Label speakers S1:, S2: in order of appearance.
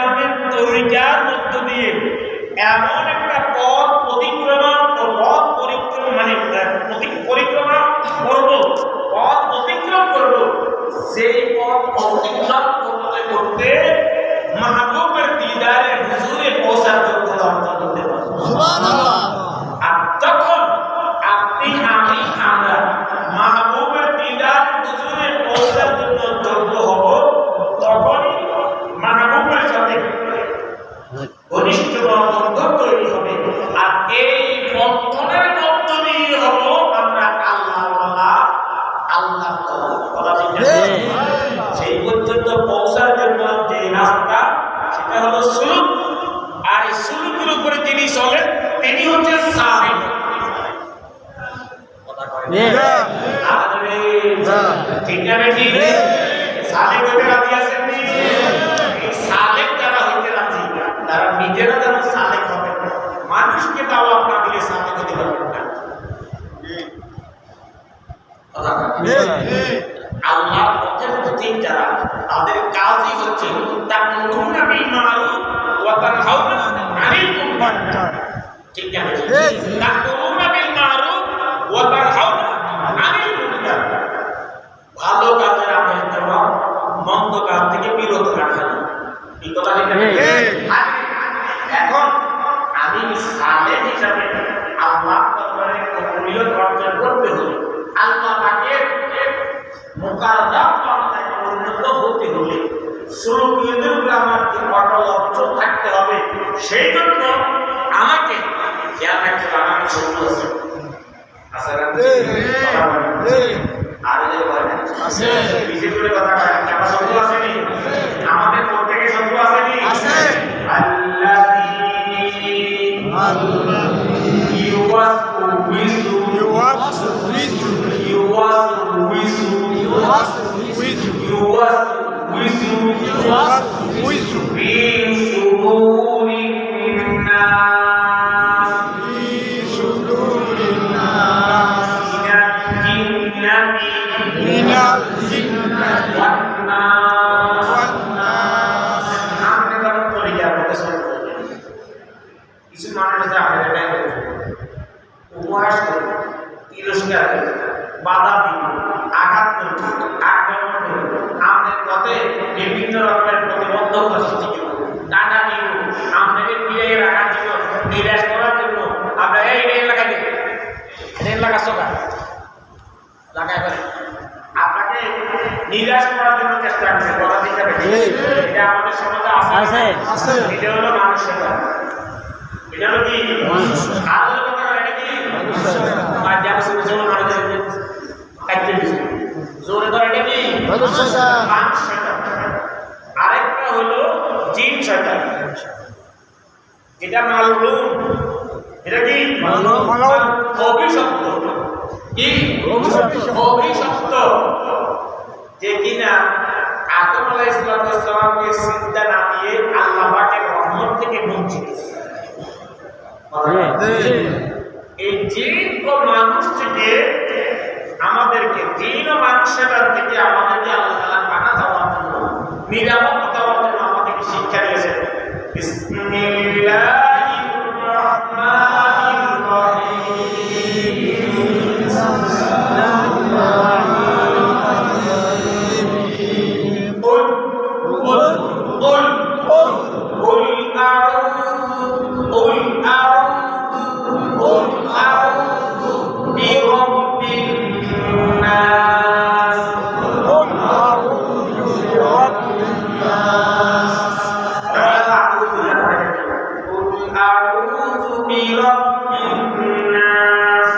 S1: ইসলামের তরিকার মধ্য দিয়ে। এমন একটা পথ অতিক্রমণ চলেন তিনি হচ্ছেন সাহেব ঠিক না বেটি? সালেক হইতে রাজি আছেন এই সালেক যারা হইতে রাজি তারা নিজেরা যেন সালেক হবে মানুষকে তাও আপনার দিলে সালেক হতে পারবেন না। আল্লাহর পথের প্রতীক যারা তাদের কাজই হচ্ছে তা'মুরুনা বিল মা'রুফ ওয়া তানহাউনা ঠিক না তা'মুরুনা বিল মা'রুফ ওয়া তানহাউনা আনিল মুনকার। ভালো কাজের আদেশ দেওয়া মন্দ কাজ থেকে বিরত রাখা। এই কথা এখন আমি সালেহ হিসাবে আল্লাহ দরবারে কবুলিয়ত অর্জন করতে হলে আল্লাহ পাকের মোকাররাম বান্দায় পরিণত হতে হলে সুলুকিয়তের উপরে আমার যে অটল অচল থাকতে হবে সেই জন্য শত্রু আছে আছে আছে। আর যে আছে। বিজেপির কথা من الجنة والناس আপনি তখন চলে যাওয়ার মতো শুরু করবেন। কিছু মানুষ আছে আপনার এটাই করবে। উপহাস করবে তিরস্কার করবে বাধা দিবে আঘাত করবে আক্রমণ করবে আপনার পথে বিভিন্ন রকমের প্রতিবন্ধকতা সৃষ্টি করবে টানা দিব আপনাকে ফিরিয়ে রাখার জন্য নিরাশ করার জন্য আপনার এই রেল লাগাই দেবে রেল লাগাচ্ছ আপনাকে নিরাশ করার জন্য চেষ্টা করবে কথা দিতে এটা আমাদের সমাজে আছে।
S2: আছে।
S1: এটা হলো মানুষ সেবা এটা হলো কি? আর হলো কথা এটা কি? আর যারা শুনে শুনে মানুষের কাটতে দিচ্ছে জোরে ধরে এটা কি। আরেকটা হলো জিন শয়তান। এটা মালুম এটা কি?
S2: মালুম।
S1: অভিশপ্ত। কি?
S2: অভিশপ্ত।
S1: যে কিনা আদম চিন্তা না দিয়ে আল্লাহ পাকের রহমত থেকে বঞ্চিত। এই জিন ও মানুষ থেকে আমাদেরকে জিন মানুষের মানুষ থেকে قل قل قل قل أعوذ قل أعوذ قل أعوذ برب الناس قل قل أعوذ برب الناس قل أعوذ برب برب الناس